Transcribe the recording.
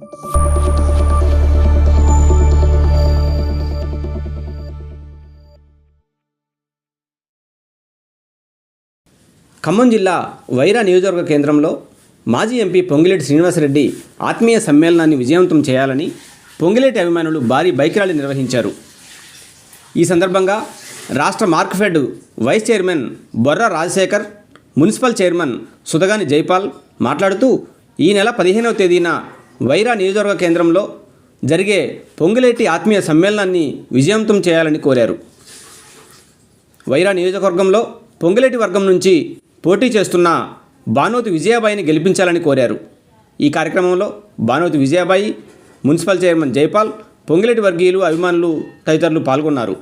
ఖమ్మం జిల్లా వైరా నియోజకవర్గ కేంద్రంలో మాజీ ఎంపీ పొంగిలేటి శ్రీనివాసరెడ్డి ఆత్మీయ సమ్మేళనాన్ని విజయవంతం చేయాలని పొంగిలేటి అభిమానులు భారీ బైక్ ర్యాలీ నిర్వహించారు. ఈ సందర్భంగా రాష్ట్ర Markfed vice chairman Borra Rajasekhar municipal chairman Sudhagani Jaipal మాట్లాడుతూ ఈ నెల పదిహేనవ తేదీన వైరా నియోజకవర్గ కేంద్రంలో జరిగే పొంగులేటి ఆత్మీయ సమ్మేళనాన్ని విజయవంతం చేయాలని కోరారు. వైరా నియోజకవర్గంలో పొంగులేటి వర్గం నుంచి పోటీ చేస్తున్న భానోతి విజయాబాయిని గెలిపించాలని కోరారు. ఈ కార్యక్రమంలో భానోతి విజయాబాయి మున్సిపల్ చైర్మన్ జైపాల్ పొంగిలేటి వర్గీయులు అభిమానులు తదితరులు పాల్గొన్నారు.